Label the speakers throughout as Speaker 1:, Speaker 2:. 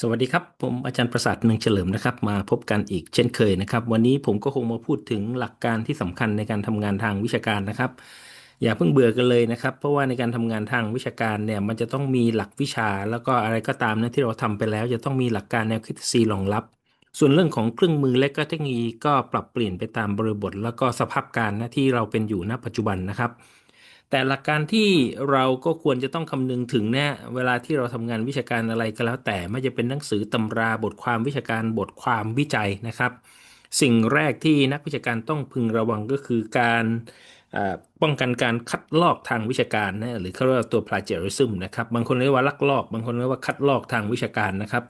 Speaker 1: สวัสดีครับ ผมอาจารย์ประสาทเนืองเฉลิมนะครับ มาพบกันอีกเช่นเคยนะครับ วันนี้ผมก็คงมาพูดถึงหลักการที่สำคัญในการทำงานทางวิชาการนะครับ อย่าเพิ่งเบื่อกันเลยนะครับ เพราะว่าในการทำงานทางวิชาการเนี่ยมันจะต้องมีหลักวิชา แล้วก็อะไรก็ตามนะที่เราทำไปแล้ว จะต้องมีหลักการแนวคิด C รองรับ ส่วนเรื่องของเครื่องมือและก็เทคโนโลยีก็ปรับเปลี่ยนไปตามบริบท แล้วก็สภาพการนะที่เราเป็นอยู่ณปัจจุบันนะครับ แต่หลักการที่เราก็ควรจะต้องคำนึงถึงเนี่ยเวลาที่เราทำงานวิชาการอะไรก็แล้ว แต่ไม่จะเป็นหนังสือตำราบทความวิชาการบทความวิจัยนะครับ สิ่งแรกที่นักวิชาการต้องพึงระวังก็คือการป้องกันการคัดลอกทางวิชาการนะหรือเขาเรียกว่าตัว plagiarism นะครับบางคนเรียกว่าลักลอกบางคนเรียกว่าคัดลอกทางวิชาการนะครับ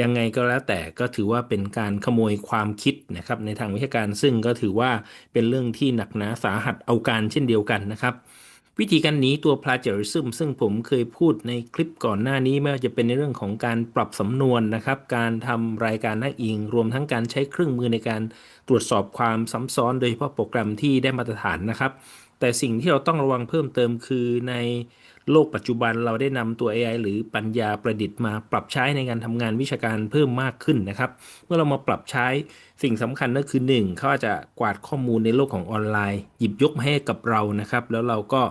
Speaker 1: ยังไงก็แล้วแต่ก็ถือว่าเป็นการขโมยความคิดนะครับในทางวิชาการซึ่งก็ถือว่าเป็นเรื่องที่หนักหนาสาหัสเอาการเช่นเดียวกันนะครับ วิธีการหนีตัว plagiarism ซึ่งผมเคยพูดในคลิปก่อนหน้านี้ไม่ว่าจะเป็นในเรื่องของการปรับสำนวนนะครับ การทำรายการอ้าอิง รวมทั้งการใช้เครื่องมือในการตรวจสอบความซ้ำซ้อนโดยเฉพาะโปรแกรมที่ได้มาตรฐานนะครับ แต่สิ่งที่เราต้องระวังเพิ่มเติมคือใน โลกปัจจุบันเราได้นำตัว AI หรือปัญญาประดิษฐ์มาปรับใช้ในการทำงานวิชาการเพิ่มมากขึ้นนะครับ เมื่อเรามาปรับใช้สิ่งสำคัญก็คือ 1 เขาอาจจะกวาดข้อมูลในโลกของออนไลน์ หยิบยกมาให้กับเรานะครับ แล้วเราก็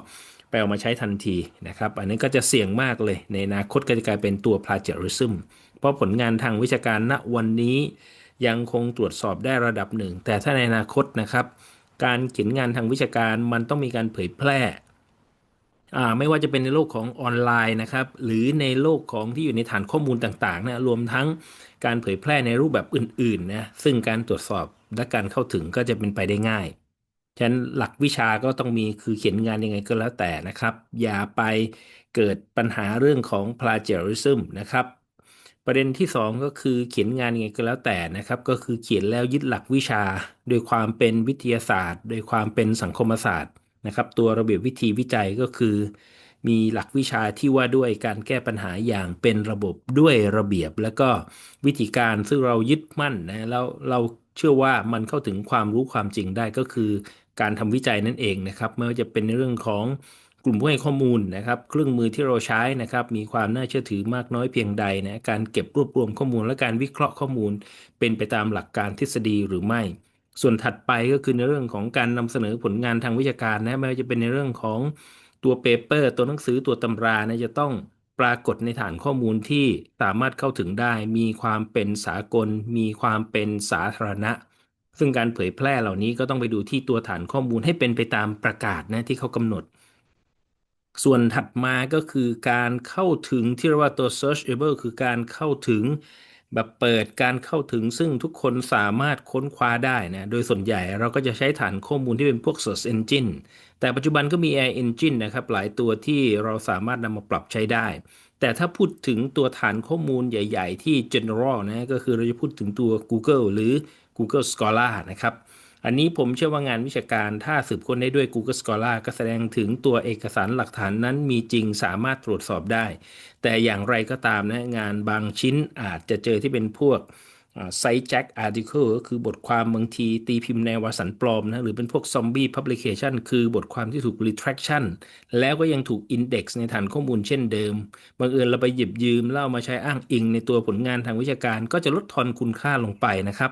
Speaker 1: ไปเอามาใช้ทันทีนะครับ อันนี้ก็จะเสี่ยงมากเลย ในอนาคตก็จะกลายเป็นตัว plagiarism เพราะผลงานทางวิชาการณวันนี้ยังคงตรวจสอบได้ระดับหนึ่ง แต่ถ้าในอนาคตนะครับ การเขียนงานทางวิชาการมันต้องมีการเผยแพร่ ไม่ว่าจะเป็นในโลกของออนไลน์นะครับ หรือในโลกของที่อยู่ในฐานข้อมูลต่างๆนะรวมทั้งการเผยแพร่ในรูปแบบอื่นๆนะซึ่งการตรวจสอบและการเข้าถึงก็จะเป็นไปได้ง่ายฉะนั้นหลักวิชาก็ต้องมีคือเขียนงานยังไงก็แล้วแต่นะครับ อย่าไปเกิดปัญหาเรื่องของ plagiarism นะครับ ประเด็นที่ 2 ก็คือเขียนงานยังไงก็แล้วแต่นะครับ ก็คือเขียนแล้วยึดหลักวิชา โดยความเป็นวิทยาศาสตร์ โดยความเป็นสังคมศาสตร์ นะครับ ตัวระเบียบวิธีวิจัยก็คือ มีหลักวิชาที่ว่าด้วยการแก้ปัญหาอย่างเป็นระบบด้วยระเบียบ แล้วก็วิธีการซึ่งเรายึดมั่นนะแล้วเราเชื่อว่ามันเข้าถึงความรู้ความจริงได้ก็คือ การทำวิจัยนั่นเองนะครับไม่ว่าจะเป็นในเรื่องของกลุ่มผู้ให้ข้อมูลนะครับเครื่องมือที่เราใช้นะครับมีความน่าเชื่อถือมากน้อยเพียงใดนะการเก็บรวบรวมข้อมูลและการวิเคราะห์ข้อมูล เป็นไปตามหลักการทฤษฎีหรือไม่ ส่วนถัดไปก็คือในเรื่องของการนำเสนอผลงานทางวิชาการนะไม่ว่าจะเป็นในเรื่องของตัวเปเปอร์ตัวหนังสือตัวตำรานะจะต้องปรากฏในฐานข้อมูลที่สามารถเข้าถึงได้ มีความเป็นสากล มีความเป็นสาธารณะ ซึ่งการเผยแพร่เหล่านี้ก็ต้องไปดูที่ตัวฐานข้อมูลให้เป็นไปตามประกาศนะที่เขากำหนด ส่วนถัดมาก็คือการเข้าถึงที่เรียกว่าตัว searchable คือการเข้าถึง แบบเปิดการเข้าถึงซึ่งทุกคนสามารถค้นคว้าได้นะ โดยส่วนใหญ่เราก็จะใช้ฐานข้อมูลที่เป็นพวก search engine แต่ปัจจุบันก็มี AI engine นะครับ หลายตัวที่เราสามารถนำมาปรับใช้ได้ แต่ถ้าพูดถึงตัวฐานข้อมูลใหญ่ ๆ ที่ general นะ ก็คือเราจะพูดถึงตัว Google หรือ Google Scholar นะครับ อันนี้ผมเชื่อว่างานวิชาการถ้าสืบค้นได้ด้วย Google Scholar ก็แสดงถึงตัวเอกสารหลักฐานนั้นมีจริงสามารถตรวจสอบได้ แต่อย่างไรก็ตามนะงานบางชิ้นอาจจะเจอที่เป็นพวกไซต์แจ็คอาร์ติเคิลก็คือบทความบางทีตีพิมพ์ในวารสารปลอมนะหรือเป็นพวกซอมบี้พับลิเคชันคือบทความที่ถูก retraction แล้วก็ยังถูก index ในฐานข้อมูลเช่นเดิมบางเอิญเราไปหยิบยืมเล่ามาใช้อ้างอิงในตัวผลงานทางวิชาการ ก็จะลดทอนคุณค่าลงไปนะครับ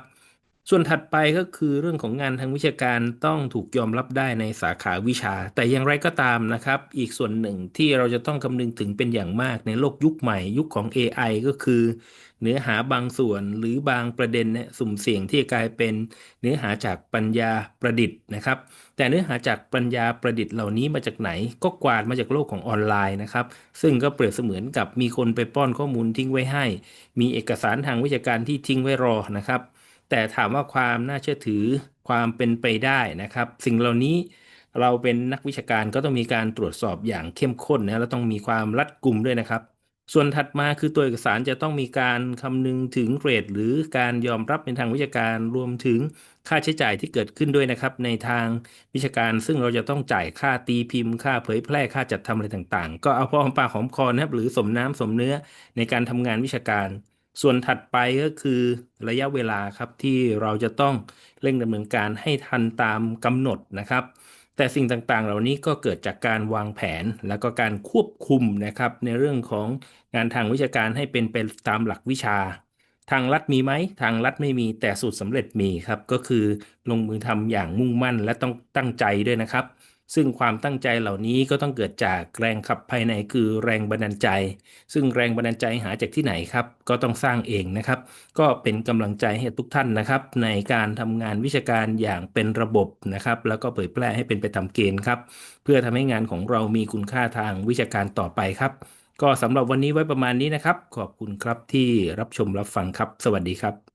Speaker 1: ส่วนถัดไปก็คือเรื่องของงานทางวิชาการต้องถูกยอมรับได้ในสาขาวิชา แต่อย่างไรก็ตามนะครับ อีกส่วนหนึ่งที่เราจะต้องคำนึงถึงเป็นอย่างมากในโลกยุคใหม่ยุคของ AI ก็คือ เนื้อหาบางส่วนหรือบางประเด็นเนี่ยสุ่มเสี่ยงที่จะกลายเป็นเนื้อหาจากปัญญาประดิษฐ์นะครับ แต่เนื้อหาจากปัญญาประดิษฐ์เหล่านี้มาจากไหน ก็กวาดมาจากโลกของออนไลน์นะครับซึ่งก็เปรียบเสมือนกับมีคนไปป้อนข้อมูลทิ้งไว้ให้ มีเอกสารทางวิชาการที่ทิ้งไว้รอนะครับ แต่ถามว่าความน่าเชื่อถือความเป็นไปได้นะครับ สิ่งเหล่านี้เราเป็นนักวิชาการก็ต้องมีการตรวจสอบอย่างเข้มข้นนะแล้วต้องมีความรัดกุมด้วยนะครับ ส่วนถัดมาคือตัวเอกสารจะต้องมีการคำนึงถึงเกรด หรือการยอมรับในทางวิชาการรวมถึงค่าใช้จ่ายที่เกิดขึ้นด้วยนะครับ ในทางวิชาการซึ่งเราจะต้องจ่ายค่าตีพิมพ์ ค่าเผยแพร่ค่าจัดทำอะไรต่างๆ ก็เอาพอหอมปากหอมคอนะครับหรือสมน้ำสมเนื้อในการทำงานวิชาการ ส่วนถัดไปก็คือระยะเวลาครับที่เราจะต้องเร่งดำเนินการให้ทันตามกำหนดนะครับ แต่สิ่งต่างๆ เหล่านี้ก็เกิดจากการวางแผนแล้วก็การควบคุมนะครับ ในเรื่องของงานทางวิชาการให้เป็นไปตามหลักวิชา ทางรัฐมีไหมทางรัฐไม่มีแต่สูตรสำเร็จมีครับ ก็คือลงมือทำอย่างมุ่งมั่นและต้องตั้งใจด้วยนะครับ ซึ่งความตั้งใจเหล่านี้ก็ต้องเกิดจากแรงขับภายในคือแรงบันดาลใจ ซึ่งแรงบันดาลใจหาจากที่ไหนครับ ก็ต้องสร้างเองนะครับ ก็เป็นกำลังใจให้ทุกท่านนะครับ ในการทำงานวิชาการอย่างเป็นระบบนะครับ แล้วก็เผยแพร่ให้เป็นไปตามเกณฑ์ครับ เพื่อทำให้งานของเรามีคุณค่าทางวิชาการต่อไปครับ ก็สำหรับวันนี้ไว้ประมาณนี้นะครับ ขอบคุณครับที่รับชมรับฟังครับ สวัสดีครับ